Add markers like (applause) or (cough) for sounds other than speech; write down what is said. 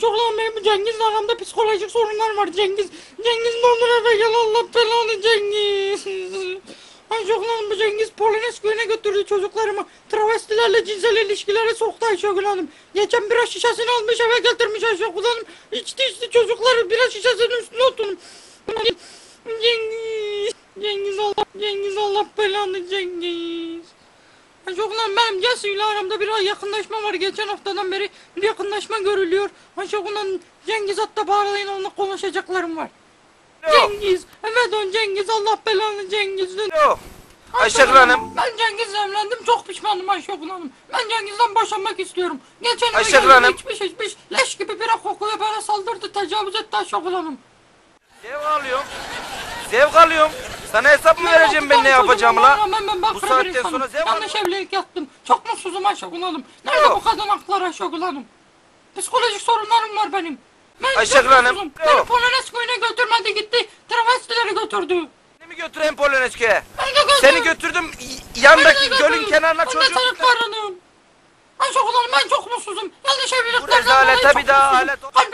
çok lan benim bu Cengiz aramda psikolojik sorunlar var Cengiz. Cengiz olur eve gel Allah belanı Cengiz. (laughs) Ay çok lan bu Cengiz Polonezköy'üne götürdü çocuklarımı. Travestilerle cinsel ilişkilere soktu Ayşegül Hanım. Geçen bira şişesini almış eve getirmiş Ayşegül Hanım. İçti içti çocukları bira şişesinin üstüne oturmuş. Cengiz. Cengiz Allah. Cengiz Allah belanı Cengiz. Ay Çok lan benim ile aramda bir yakınlaşma var. Geçen haftadan beri bir yakınlaşma görülüyor. Ay çok lan Cengiz hatta bağırlayın onunla konuşacaklarım var. Alo. Cengiz. Evet on Cengiz Allah belanı Cengiz. Alo. Ayşegül Hanım. Ben Cengiz'le evlendim çok pişmanım Ayşegül Hanım. Ben Cengiz'den boşanmak istiyorum. Geçen Ayşegül Hanım. içmiş içmiş leş gibi bira kokuyor bana saldırdı tecavüz etti Ayşegül Hanım. Zevk alıyorum. Zevk alıyorum. Sana hesap mı vereceğim ben ne yapacağımı la? Ben Bu para saatten bir insanım. sonra zevk Yanlış evlilik yaptım. Çok mutsuzum Ayşegül Hanım. Nerede Yok. bu kadın hakları Ayşegül Hanım? Psikolojik sorunlarım var benim. Ben Ayşegül çok Hanım, mutsuzum. yok. Beni götürmedi gitti. Travestileri götürdü. Seni mi götüreyim Polonezköy'e? Ben de götürdüm. Seni götürdüm y- yandaki gölün kenarına çocuğum. çocuk. Ayşegül Hanım ben çok mutsuzum. Yanlış evliliklerden rezalete dolayı çok bir daha mutsuzum. alet ol-